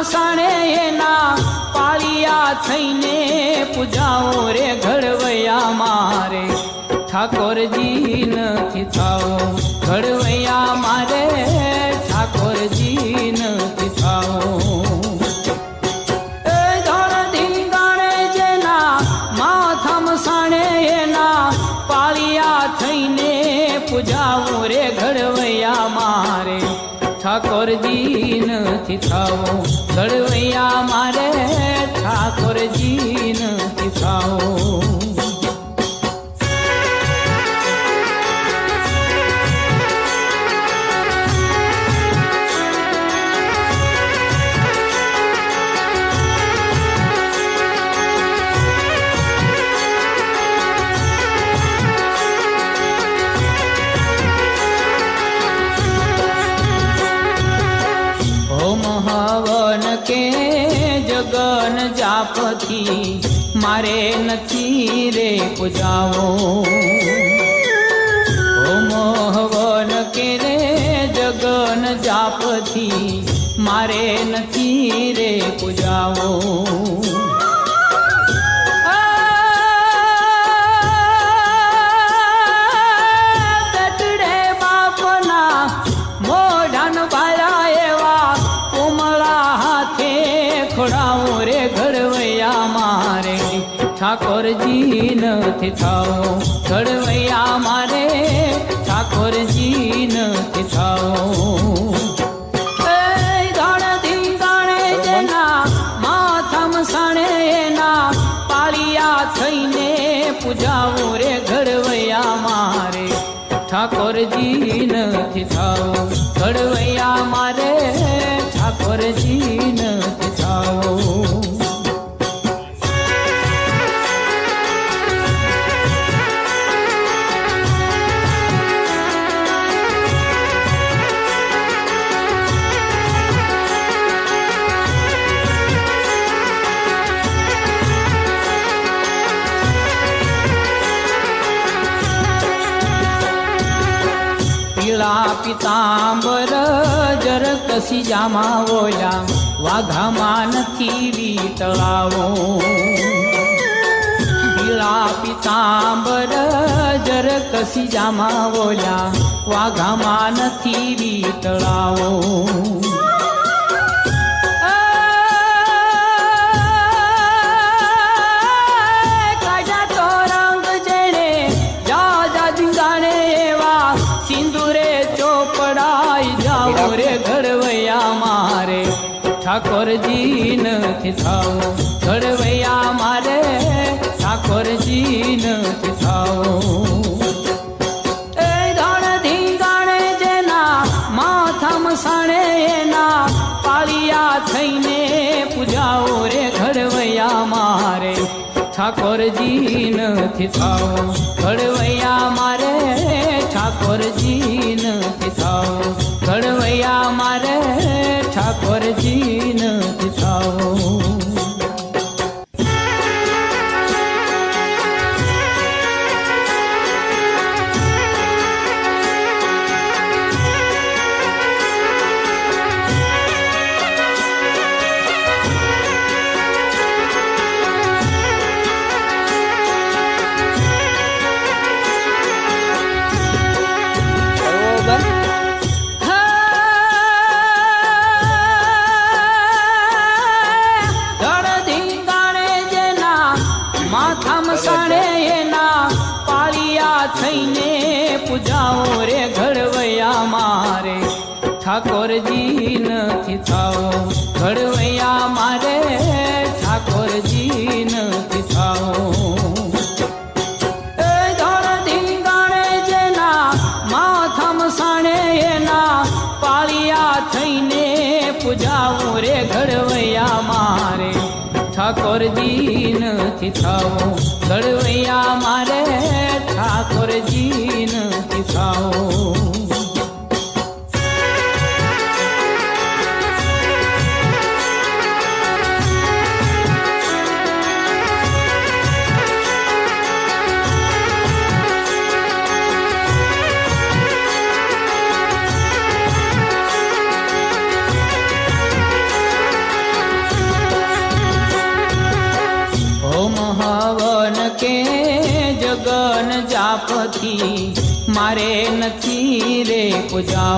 સાણે એના પાળિયા થઈને પૂજાઓ રે ઘડવૈયા મારે. ઠાકોરજી નથી થાઓ. ઘડવૈયા મારે, ઠાકોરજી નથી થાઓ. સાણે એના પાળિયા થઈને પૂજાઓ રે મારે ઠાકોરજી નથી થાવો. ઘડવૈયા મારે ઠાકોરજી નથી થાવો. જાપથી મારે નથી રે પૂજાવો. મોહવન હવન કે રે જગન જાપથી મારે નથી રે ઠાકોરજી નથી થાવો ઘડવૈયા મારે ઠાકોરજી નથી થઈને પૂજાવો રે ઘડવૈયા મારે. ઠાકોરજી નથી થાવો ઘડવૈયા મારે ઠાકોરજી નથી થાવો પીળા પિતાંબર જર કસી જામા ઓલા વાઘામાં નથી વીતળાવો. પીળા પિતાંબર જર કસી જામા ઓલા વાઘામાં નથી વીતળાવો. ઠાકોરજી નથી થાવો. ઘડવૈયા મારે ઠાકોરજી નથી થાવો સાણે એના પાળિયા થઈને પૂજાઓ રે ઘડવૈયા મારે ઠાકોરજી નથી થાવો. ઘડવૈયા મારે ઠાકોરજી થઈને પૂજાઓ રે ઘડવૈયા મારે. ઠાકોરજી નથી થાવો ઘડવૈયા મારે, ઠાકોરજી નથી થઈને પૂજાવું રે ઘડવૈયા મારે ઠાકોરજી નથી થાવો ગળવૈયા મારે ઠાકોરજી નથી થાવો જાપથી મારે નથી રે પૂજા